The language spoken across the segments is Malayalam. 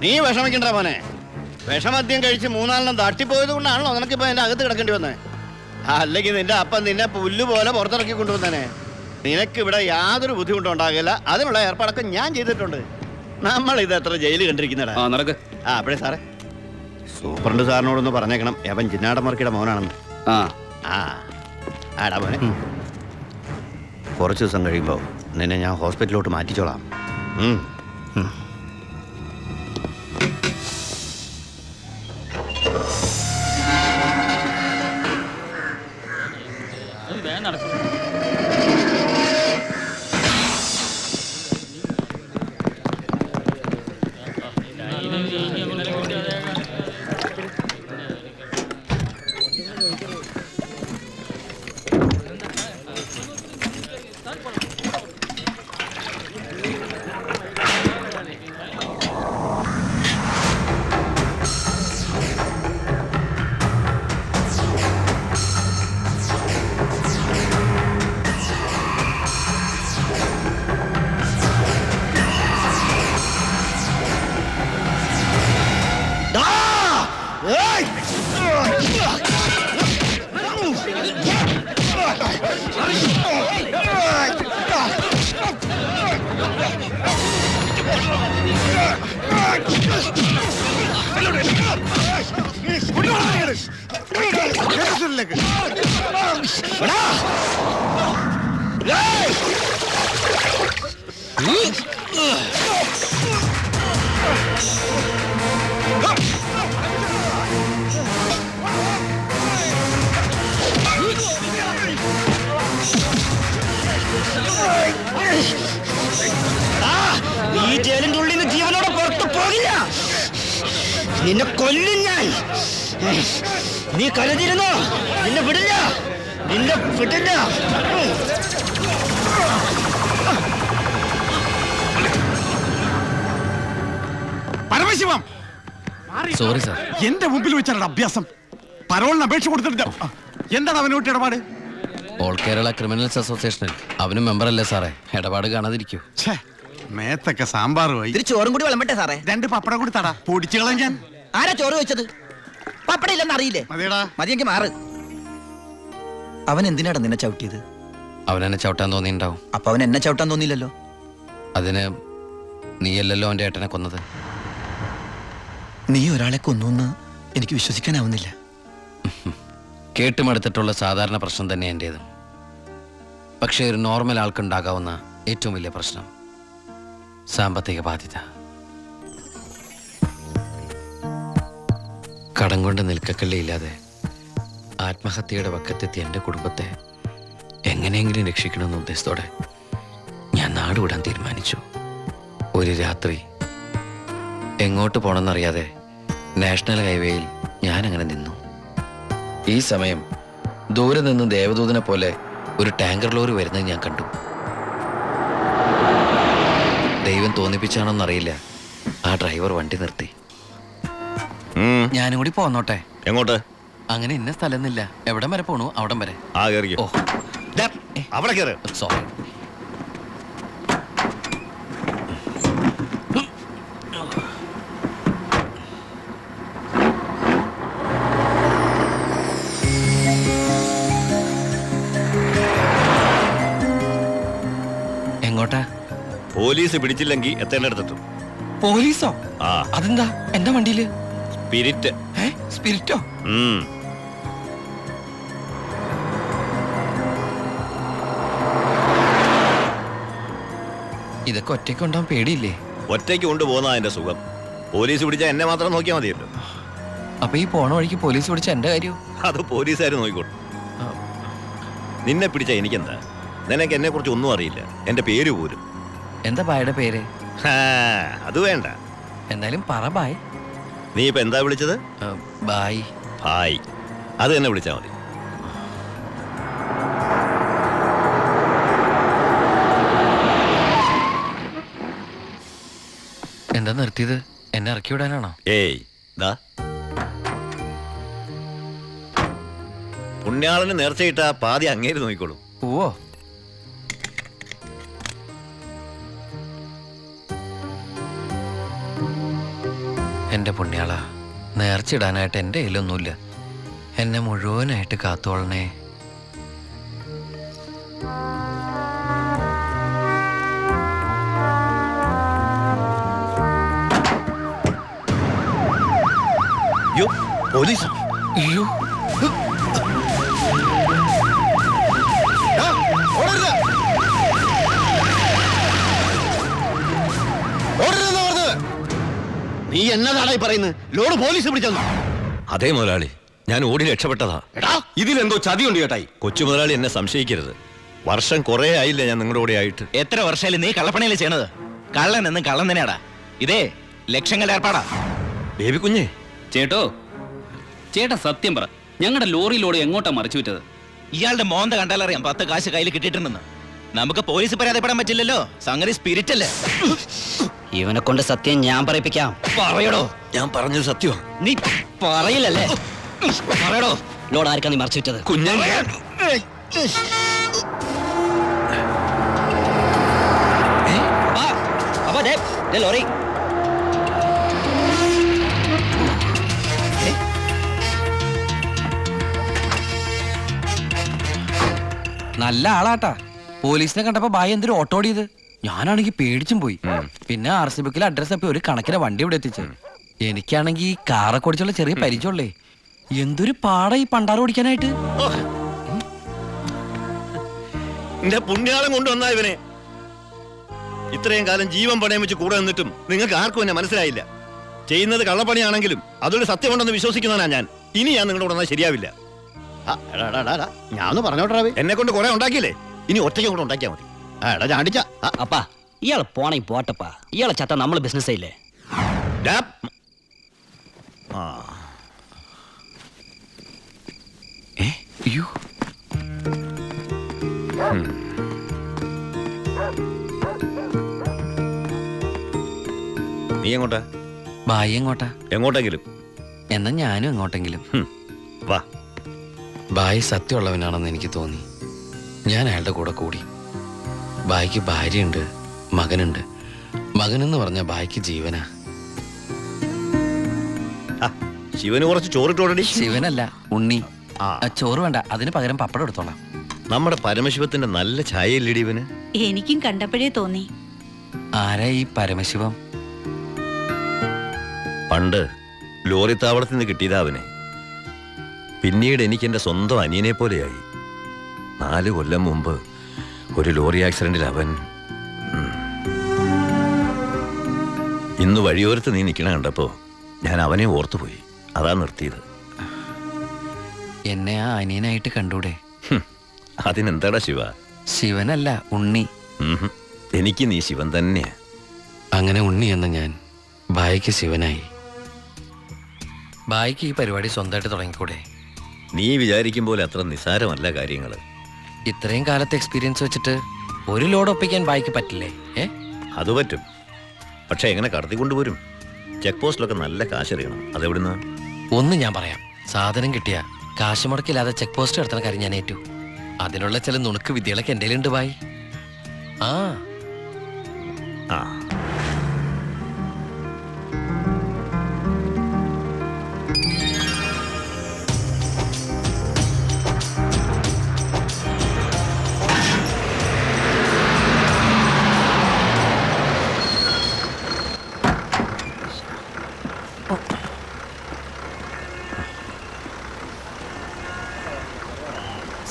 നീ വിഷമിക്കണ്ട മോനെ. വിഷമദ്യം കഴിച്ച് മൂന്നാലെണ്ണം തട്ടിപ്പോയത് കൊണ്ടാണല്ലോ നിനക്കിപ്പോ എന്റെ അകത്ത് കിടക്കേണ്ടി വന്നേ. അല്ലെങ്കിൽ നിന്റെ അപ്പൻ നിന്നെ പുല്ല് പോലെ പുറത്തിറക്കി കൊണ്ടുവന്നേനെ. നിനക്ക് ഇവിടെ യാതൊരു ബുദ്ധിമുട്ടും ഉണ്ടാകില്ല. അതിനുള്ള ഏർപ്പാടൊക്കെ ഞാൻ ചെയ്തിട്ടുണ്ട്. നമ്മൾ ഇത് എത്ര ജയിലിൽ കണ്ടിരിക്കുന്നടാ. ആ നടക്ക്. ആ അപ്പഴേ സാറേ. സൂപ്രണ്ട് സാറിനോടൊന്ന് പറഞ്ഞേക്കണം. അവൻ ചിന്നാടമർക്കിയുടെ മോനാണെന്ന്. ആ. ആ. ആടാ മോനെ. കുറച്ച് ദിവസം കഴിയുമ്പോൾ നിന്നെ ഞാൻ ഹോസ്പിറ്റലിലോട്ട് മാറ്റിച്ചോളാം. ഈ ജയിലിന്റെ ഉള്ളിൽ നിന്ന് ജീവനോടെ പുറത്തു പോകില്ല. നിന്നെ കൊല്ലും ഞാൻ. നീ കരുതിരുന്നോ നിന്നെ വിടില്ല. നിന്നെ വിടില്ല പരമശിവം! സോറി സാർ എന്റെ മുമ്പിൽ വെച്ചാണ് അഭ്യാസം. പരോളിന് അപേക്ഷ കൊടുത്തിട്ട് എന്താണ് അവനോട്ട് ഇടപാട്? ഓൾ കേരള ക്രിമിനൽസ് അസോസിയേഷനിൽ അവനും മെമ്പർ അല്ലേ സാറേ? ഇടപാട് കാണാതിരിക്കൂ. മേത്തൊക്കെ സാമ്പാറുമായി. ഇതിരി ചോറും കൂടി വിളമ്പട്ടെ സാറേ. രണ്ട് പപ്പടം കൂടി തടാ. പൊടിച്ചു കളഞ്ഞാൻ. ആരാ ചോറ് വെച്ചത്? പപ്പട ഇല്ലെന്ന് അറിയില്ലേ? മതിയടാ. മതിയെങ്കിൽ മാറ്. അവൻ എന്തിനാടാ നിന്നെ ചവിട്ടിയത്? അവൻ എന്നെ ചവിട്ടാൻ തോന്നിയിട്ടുണ്ടാവും. അപ്പൊ അവൻ എന്നെ ചവിട്ടാൻ തോന്നിയില്ലല്ലോ? അതിന് നീയല്ലല്ലോ അവന്റെ ഏട്ടനെ കൊന്നത്. നീ ഒരാളെ കൊന്നു എനിക്ക് വിശ്വസിക്കാനാവുന്നില്ല. കേട്ടുമടുത്തിട്ടുള്ള സാധാരണ പ്രശ്നം തന്നെ എന്റേതും. പക്ഷേ ഒരു നോർമൽ ആൾക്കുണ്ടാകാവുന്ന ഏറ്റവും വലിയ പ്രശ്നം സാമ്പത്തിക ബാധ്യത. കടം കൊണ്ട് നിൽക്കക്കള്ളിയില്ലാതെ ആത്മഹത്യയുടെ വക്കത്തെത്തി എന്റെ കുടുംബത്തെ എങ്ങനെയെങ്കിലും രക്ഷിക്കണമെന്ന ഉദ്ദേശത്തോടെ ഞാൻ നാടുവിടാൻ തീരുമാനിച്ചു. ഒരു രാത്രി എങ്ങോട്ട് പോകണമെന്നറിയാതെ നാഷണൽ ഹൈവേയിൽ ഞാൻ അങ്ങനെ നിന്നു. ഈ സമയം ദൂരെ നിന്ന് ദേവദൂതനെ പോലെ ഒരു ടാങ്കർ ലോറി വരുന്നത് ഞാൻ കണ്ടു. ദൈവം തോന്നിപ്പിച്ചാണോന്നറിയില്ല. ആ ഡ്രൈവർ വണ്ടി നിർത്തി. ഞാനും കൂടി പോന്നോട്ടെ. എങ്ങോട്ട്? അങ്ങനെ ഇന്ന സ്ഥലമൊന്നുമില്ല എവിടം വരെ പോണു? അവിടം വരെ. ആ ഓ. അവിടെ കയറ് സോറി എങ്ങോട്ടാ? പോലീസ് പിടിച്ചില്ലെങ്കിൽ എത്തേണ്ടടുത്തെത്തും. പോലീസോ? ആ. അതെന്താ? എന്റെ വണ്ടിയിൽ? സ്പിരിറ്റ്. സ്പിരിറ്റോ? ഇതൊക്കെ ഒറ്റയ്ക്ക് ഉണ്ടാവാൻ പേടിയില്ലേ? ഒറ്റയ്ക്ക് കൊണ്ടുപോകുന്ന അതിന്റെ സുഖം. പോലീസ് പിടിച്ചാൽ എന്നെ മാത്രം നോക്കിയാൽ മതിയല്ലോ. അപ്പൊ ഈ പോണ വഴിക്ക് പോലീസ് പിടിച്ച എന്റെ കാര്യം? അത് പോലീസുകാർ നോക്കിക്കോട്ടെ നിന്നെ പിടിച്ച എനിക്കെന്താ? നിനക്ക് എന്നെ കുറിച്ച് ഒന്നും അറിയില്ല. എന്റെ പേര് പോലും. എന്താ ബായുടെ പേര്? അത് വേണ്ട. എന്നാലും പറ ബായ് നീ ഇപ്പൊ എന്താ വിളിച്ചത്? ബായ് ബായ് അത് തന്നെ വിളിച്ചാൽ മതി. എന്താ നിർത്തിയത്? എന്നെ ഇറക്കി വിടാനാണോ? ഏയ് ദാ. പുണ്യാളന് നേർച്ചയിട്ട പാതി അങ്ങേര് നോക്കിക്കോളൂ. പോവോ? എന്റെ പുണ്യാള നേർച്ചിടാനായിട്ട് എന്റെ കയ്യിലൊന്നുമില്ല. എന്നെ മുഴുവനായിട്ട് കാത്തോളണേ. യ്യോ, പോലീസ് അയ്യോ. നീ എന്നതാടാ ഈ പറയുന്നത്? ലോഡ് പോലീസ് പിടിച്ചെന്നു. അതേ മുതലാളി ഞാൻ ഓടി രക്ഷപ്പെട്ടതാ. എടാ! ഇതിലെന്തോ ചതിയുണ്ട് ചേട്ടായി കൊച്ചു മുതലാളി എന്നെ സംശയിക്കരുത്. വർഷം കുറെ ആയില്ല ഞാൻ നിങ്ങളുടെ കൂടെ ആയിട്ട്. എത്ര വർഷമായാലും നീ കള്ളപ്പണിയല്ലേ ചെയ്യണത്? കള്ളൻ എന്ന് കള്ളൻ തന്നെയാടാ. ഇതേ ലക്ഷങ്ങളുടെ ഏർപ്പാടാ. ബേബി കുഞ്ഞേ ചേട്ടോ ചേട്ടാ സത്യം പറ ഞങ്ങളുടെ ലോറിയിലൂടെ എങ്ങോട്ടാ മറിച്ചു വിറ്റത് ഇയാളുടെ മോന്ത കണ്ടാലറിയാം പത്ത് കാശ് കയ്യിൽ കിട്ടിയിട്ടുണ്ടെന്ന്. നമുക്ക് പോലീസ് പരാതിപ്പെടാൻ പറ്റില്ലല്ലോ. സംഗതി സ്പിരിറ്റ് അല്ലേ ഇവനെ കൊണ്ട് സത്യം ഞാൻ പറയിപ്പിക്കാം. പറയടോ. ഞാൻ പറഞ്ഞത് സത്യം നീ പറയില്ലല്ലേ? പറയടോ. ലോഡ് ആർക്കാ നീ മറിച്ചു വിറ്റത് ദേ ലോറി. നല്ല ആളാട്ടാ. പോലീസിനെ കണ്ടപ്പോ ബായി എന്തൊരു ഓട്ടോ ഓടിയത് ഞാനാണെങ്കിൽ പേടിച്ചും പോയി. പിന്നെ ആർ സി ബുക്കിൽ അഡ്രസ് തപ്പി ഒരു കണക്കിന് വണ്ടി ഇവിടെ എത്തിച്ചു. എനിക്കാണെങ്കിൽ കാറൊക്കെ ഓടിച്ചുള്ള ചെറിയ പരിചയമുള്ളേ. എന്തൊരു പാട ഈ പണ്ടാറ് ഓടിക്കാനായിട്ട്. എന്റെ പുണ്യാളം കൊണ്ടുവന്നാ ഇവനെ. ഇത്രയും കാലം ജീവൻ പണയം വെച്ച് കൂടെ നിന്നിട്ടും നിങ്ങൾക്ക് ആർക്കും എന്നെ മനസ്സിലായില്ല. ചെയ്യുന്നത് കള്ളപ്പണിയാണെങ്കിലും അതൊരു സത്യമുണ്ടെന്ന് വിശ്വസിക്കുന്നവനാ ഞാൻ. ഇനി ഞാൻ നിങ്ങളുടെ വന്നാൽ ശരിയാവില്ല. ഒന്ന് പറഞ്ഞോട്ടെ എന്നെ കൊണ്ട് കുറെ ഉണ്ടാക്കിയില്ലേ? ഇനി ഒറ്റയ്ക്ക് കൂടെ ഉണ്ടാക്കിയാ മതി. ആടാ എടാ ചാണ്ടിച്ച ആ, അപ്പാ ഇയാളെ പോണേ പോട്ടപ്പാ. ഇയാളെ ചത്ത നമ്മൾ ബിസിനസ് ഇല്ലേ? അയ്യോ. നീ എങ്ങോട്ടാ? ബായി എങ്ങോട്ടാ? എങ്ങോട്ടെങ്കിലും. എന്നാ ഞാനും എങ്ങോട്ടെങ്കിലും. വാ. ബായി സത്യമുള്ളവനാണെന്ന് എനിക്ക് തോന്നി. ഞാൻ അയാളുടെ കൂടെ കൂടി. ബായിക്ക് ഭാര്യയുണ്ട് മകനുണ്ട്. മകനെന്ന് പറഞ്ഞ ബായിക്ക് ജീവനാ. ശിവന് കുറച്ച് ചോറിട്ടോടി ശിവനല്ല ഉണ്ണി. ചോറ് വേണ്ട അതിന് പകരം പപ്പടം എടുത്തോളാം. നമ്മുടെ പരമശിവത്തിന്റെ നല്ല ഛായയില്ലടി ഇവന്? എനിക്കും കണ്ടപ്പോഴേ തോന്നി. ആരാ ഈ പരമശിവം? പണ്ട് ലോറി താവളത്തിൽ നിന്ന് കിട്ടിയതാ അവനെ. പിന്നീട് എനിക്ക് എന്റെ സ്വന്തം അനിയനെ പോലെയായി. നാല് കൊല്ലം മുമ്പ് ഒരു ലോറി ആക്സിഡന്റിൽ അവൻ. ഇന്ന് വഴിയോരത്ത് നീ നിൽക്കണ കണ്ടപ്പോൾ ഞാൻ അവനെ ഓർത്തുപോയി. അതാ നിർത്തിയത്. എന്നെ ആ അനിയനായിട്ട് കണ്ടൂടെ? അതിനെന്താടാ ശിവ? ശിവനല്ല ഉണ്ണി. എനിക്ക് നീ ശിവൻ തന്നെയാ. അങ്ങനെ ഉണ്ണി എന്ന ഞാൻ ബായിക്ക് ശിവനായി. ബായിക്ക് ഈ പരിപാടി സ്വന്തമായിട്ട് തുടങ്ങിക്കൂടെ? നീ വിചാരിക്കും പോലെ അത്ര നിസാരമല്ല കാര്യങ്ങൾ ഇത്രയും കാലത്തെ എക്സ്പീരിയൻസ് വെച്ചിട്ട് ഒരു ലോഡ് ഒപ്പിക്കാൻ ബായിക്ക് പറ്റില്ലേ? ഏ? അത് പറ്റും. പക്ഷെ എങ്ങനെ കടത്തി കൊണ്ടുവരും? ചെക്ക് പോസ്റ്റിലൊക്കെ നല്ല കാശെറിയണം അതെവിടുന്ന്? ഒന്ന് ഞാൻ പറയാം. സാധനം കിട്ടിയ കാശ് മുടക്കില്ലാതെ ചെക്ക് പോസ്റ്റ് നടത്തുന്ന കാര്യം ഞാൻ ഏറ്റു. അതിനുള്ള ചില നുണുക്ക് വിദ്യകളൊക്കെ എന്റെ ഉണ്ട് ബായി. ആ. ആ.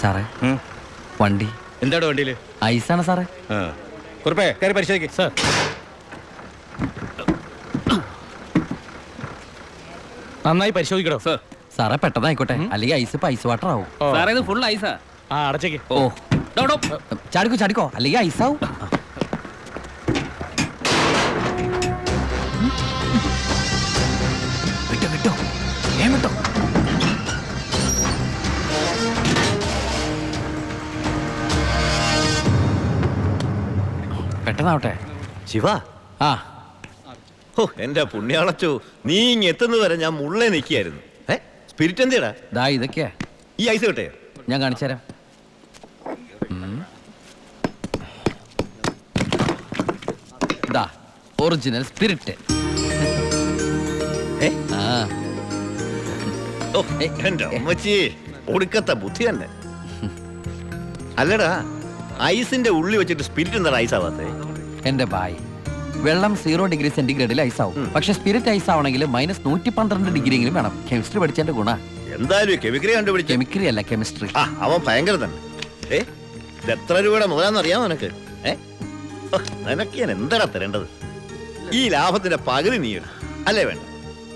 സാറേ. വണ്ടി. എന്താണ് വണ്ടിയിൽ? ഐസാണ് സാറേ? കുറിപ്പേ കയറി പരിശോധിക്ക്. സാർ. നന്നായി പരിശോധിക്കണോ സർ. സാറേ പെട്ടെന്നായിക്കോട്ടെ. അല്ലെങ്കിൽ ഐസ് പൈസ വാട്ടർ ആവും സാറേ ഇത് ഫുൾ ഐസാ ആ അടച്ചേക്ക്. ഓ. ഡോ, ഡോ. ചാടിക്കോ ചാടിക്കോ. അല്ലെങ്കിൽ ഐസാവും. പെട്ടെന്നാവട്ടെ. ശിവ. ആ. ഓ എന്റെ പുണ്യാളച്ചോ നീ ഇങ്ങ് എത്തുന്നത് വരെ ഞാൻ മുള്ളേ നിൽക്കുകയായിരുന്നു. ഏ സ്പിരിറ്റ് എന്തിയടാ ദാ ഇതൊക്കെയാ. ഈ ഐസ് കിട്ടേ? ഞാൻ കാണിച്ചു തരാം. ദാ ഒറിജിനൽ സ്പിരിറ്റ് ഏ? ആ. ഓ, എന്റെ അമ്മച്ചി ഒടുക്കത്തെ ബുദ്ധി തന്നെ. അല്ലടാ ഐസിന്റെ ഉള്ളി വെച്ചിട്ട് സ്പിരിറ്റ് എന്താ ഐസ് ആവാത്തേ? എന്റെ ബായ് വെള്ളം സീറോ ഡിഗ്രി സെന്റിഗ്രേഡിൽ ഐസ് ആവും. പക്ഷെ സ്പിരിറ്റ് ഐസ് ആവണമെങ്കിൽ മൈനസ് നൂറ്റി പന്ത്രണ്ട് ഡിഗ്രി എങ്കിലും വേണം. കെമിസ്ട്രി പഠിച്ചതിന്റെ ഗുണ. എന്തായാലും കെമിക്കലി കണ്ടുപിടിച്ച. കെമിസ്ട്രി അല്ല കെമിസ്ട്രി ആ അവൻ ഭയങ്കര തന്നെ. ഏ ഇത് എത്ര രൂപയുടെ മുതലാന്ന് അറിയാമോ നിനക്ക്? ഏ ഓ, നിനക്ക് ഞാൻ എന്താടാ തരേണ്ടത്? ഈ ലാഭത്തിന്റെ പകുതി നീ എടുത്തു. അല്ലേ വേണ്ട.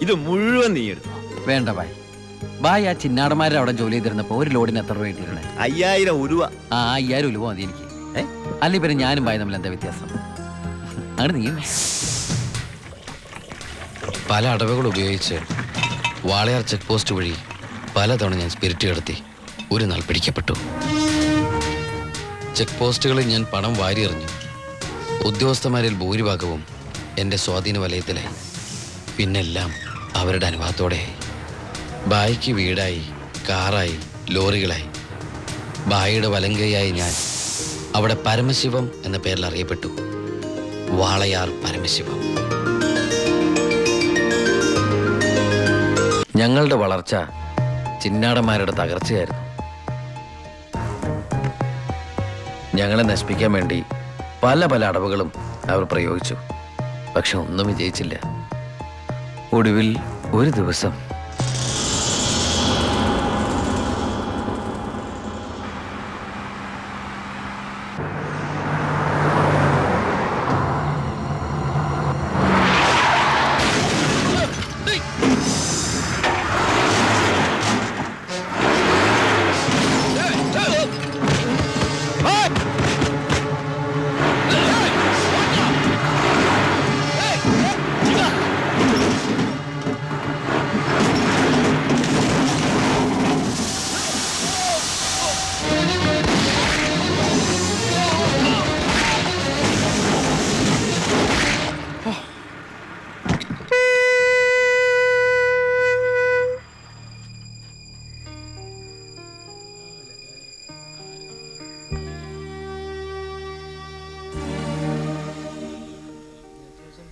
ഇത് മുഴുവൻ നീ എടുത്തു. വേണ്ട ബായ് ബായ് ആ ചിന്നാടന്മാരുടെ അവിടെ ജോലി ചെയ്തിരുന്നപ്പോ ഒരു ലോഡിന് എത്ര രൂപ കിട്ടിയിരുന്നേ അയ്യായിരം ഉരുവ ആ അയ്യായിരം രൂപ മതി എനിക്ക്? അല്ല പിന്നെ ഞാനും ബായ് തമ്മിൽ എന്താ വ്യത്യാസം? അങ്ങനെ നീ പല അടവുകൾ ഉപയോഗിച്ച് വാളയാർ ചെക്ക് പോസ്റ്റ് വഴി പലതവണ ഞാൻ സ്പിരിറ്റ് കടത്തി ഒരു നാൾ പിടിക്കപ്പെട്ടു. ചെക്ക് പോസ്റ്റുകളിൽ ഞാൻ പണം വാരിയെറിഞ്ഞു ഉദ്യോഗസ്ഥന്മാരിൽ ഭൂരിഭാഗവും എന്റെ സ്വാധീന വലയത്തിലായി പിന്നെല്ലാം അവരുടെ അനുഭവത്തോടെ ബായിക്ക് വീടായി കാറായി ലോറികളായി. ബായിയുടെ വലങ്കയായി ഞാൻ അവിടെ പരമശിവം എന്ന പേരിൽ അറിയപ്പെട്ടു. വാളയാർ പരമശിവം. ഞങ്ങളുടെ വളർച്ച ചിന്നാടന്മാരുടെ തകർച്ചയായിരുന്നു. ഞങ്ങളെ നശിപ്പിക്കാൻ വേണ്ടി പല പല അടവുകളും അവർ പ്രയോഗിച്ചു. പക്ഷെ ഒന്നും വിജയിച്ചില്ല. ഒടുവിൽ ഒരു ദിവസം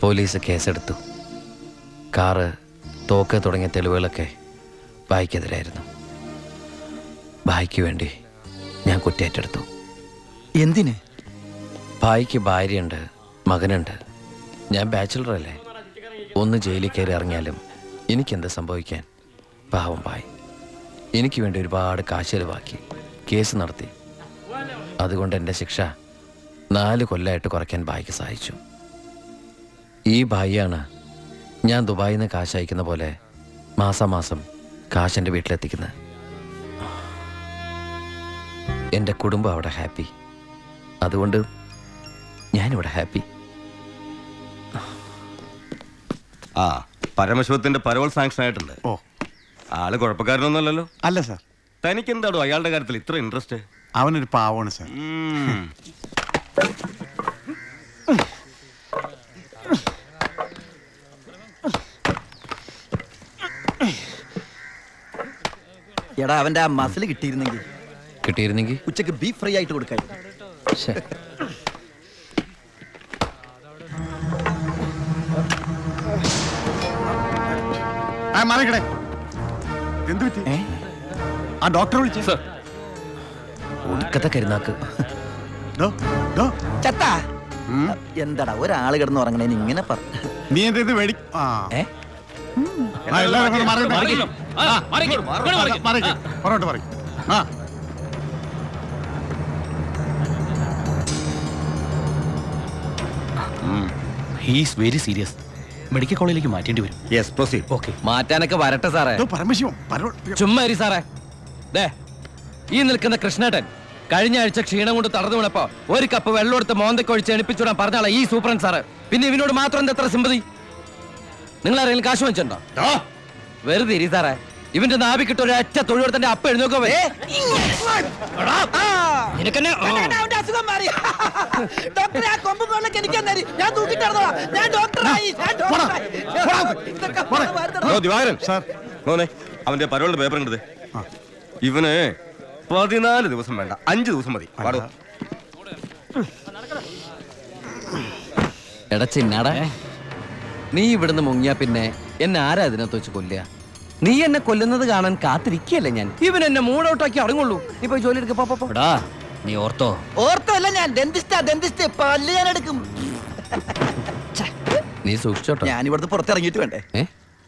പോലീസ് കേസെടുത്തു. കാറ് തോക്ക് തുടങ്ങിയ തെളിവുകളൊക്കെ ബായിക്കെതിരായിരുന്നു. ബായിക്ക് വേണ്ടി ഞാൻ കുറ്റേറ്റെടുത്തു. എന്തിന്? ഭായിക്ക് ഭാര്യയുണ്ട് മകനുണ്ട്. ഞാൻ ബാച്ചിലർ അല്ലേ ഒന്ന് ജയിലിൽ കയറി ഇറങ്ങിയാലും എനിക്കെന്ത് സംഭവിക്കാൻ? പാവം ഭായ് എനിക്ക് വേണ്ടി ഒരുപാട് കാശ് ചെലവാക്കി കേസ് നടത്തി. അതുകൊണ്ട് എന്റെ ശിക്ഷ നാല് കൊല്ലമായിട്ട് കുറയ്ക്കാൻ ഭായിക്ക് സഹായിച്ചു. ഈ ഭായിയാണ് ഞാൻ ദുബായിൽ നിന്ന് കാശ് അയക്കുന്ന പോലെ മാസാമാസം കാശ് എന്റെ വീട്ടിലെത്തിക്കുന്നത്. എന്റെ കുടുംബം അവിടെ ഹാപ്പി. അതുകൊണ്ട് ഞാനിവിടെ ഹാപ്പി. ആ പരമശിവത്തിന്റെ പരോൾ സാങ്ഷൻ ആയിട്ടുണ്ട്. ഓ. ആൾ കുഴപ്പക്കാരനൊന്നുമല്ലല്ലോ. അല്ല സാർ. തനിക്ക് എന്താടോ അയാളുടെ കാര്യത്തിൽ ഇത്ര ഇൻട്രസ്റ്റ് അവനൊരു പാവമാണ് സാർ. എടാ അവന്റെ ആ മസിൽ കിട്ടിയിരുന്നെങ്കിൽ കിട്ടിയിരുന്നെങ്കിൽ ഉച്ചയ്ക്ക് ബീഫ് ഫ്രൈ ആയിട്ട് കൊടുക്കാൻ മാറിക്കടേ. എന്ത് പറ്റി? ആ ഡോക്ടറെ വിളിച്ചു. ഒടുക്കത്തെ കരുനാക്ക്. ചത്താ. ഉം. എന്താടാ ഒരാൾ കിടന്ന് ഇങ്ങനെ പറഞ്ഞു നീ എന്ത് ആ. ഏ? പുറകോട്ട് മാറി. ആ. ഹീസ് വെരി സീരിയസ് മെഡിക്കൽ കോളേജിലേക്ക് മാറ്റേണ്ടി വരും. യെസ് പ്രൊസീഡ് ഓക്കെ മാറ്റാനൊക്കെ വരട്ടെ സാറേ. ചുമ്മാ ഇരി സാറേ. ദേ ഈ നിൽക്കുന്ന കൃഷ്ണേട്ടൻ കഴിഞ്ഞ ആഴ്ച ക്ഷീണം കൊണ്ട് തടഞ്ഞു വീണപ്പോ ഒരു കപ്പ് വെള്ളം എടുത്ത് മോന്തക്കൊഴിച്ച് എണിപ്പിച്ചുവിടാൻ പറഞ്ഞാളാ ഈ സൂപ്രൻ സാറ്. പിന്നെ ഇവനോട് മാത്രം എന്താ എത്ര സിമ്പതി നിങ്ങൾ ആരെങ്കിലും കാശ് വാങ്ങിച്ചിട്ടുണ്ടോ? വെറുതെ ഇരി സാറേ. ഇവന്റെ നാവിക്കിട്ട് ഒരു അറ്റ തൊഴിലെടുത്തന്റെ അപ്പ എഴുന്നോക്കോ അവന്റെ അസുഖം മാറി. ഡോക്ടറെ ആ കൊമ്പും കൊള്ളൊക്കെ എനിക്ക് തന്നേര്. ഞാൻ തൂക്കിട്ട് നടന്നോളാം. ഞാൻ ഡോക്ടറായി. ഞാൻ ഡോക്ടറായി. ഇതൊക്കെ വാർത്തകൾ. ദിവാകരൻ. സാർ. മോനെ അവന്റെ പരോളിന്റെ പേപ്പർ കണ്ടത്. ഇവന് പതിനാല് ദിവസം വേണ്ട. അഞ്ച് ദിവസം മതി. പാടോ. എടാ ചിന്നാടാ. നീ ഇവിടുന്ന് മുങ്ങിയാ പിന്നെ എന്നെ ആരാ ഇതിനകത്ത് വെച്ച് കൊല്ലുക? നീ എന്നെ കൊല്ലുന്നത് കാണാൻ കാത്തിരിക്കല്ലേ ഞാൻ? ഇവൻ എന്നെ മൂടൗട്ടാക്കി അടങ്ങുള്ളൂ നീ പോയി ജോലി എടുക്കാ എടാ നീ ഓർത്തോ? ഓർത്തല്ല ഞാൻ ഡെന്റിസ്റ്റാ ഡെന്റിസ്റ്റ് പല്ല് ഞാൻ എടുക്കും. നീ സൂക്ഷിച്ചോട്ടോ. ഞാൻ ഇവിടുന്ന് പുറത്തിറങ്ങിയിട്ട് വേണ്ടേ? ഏ?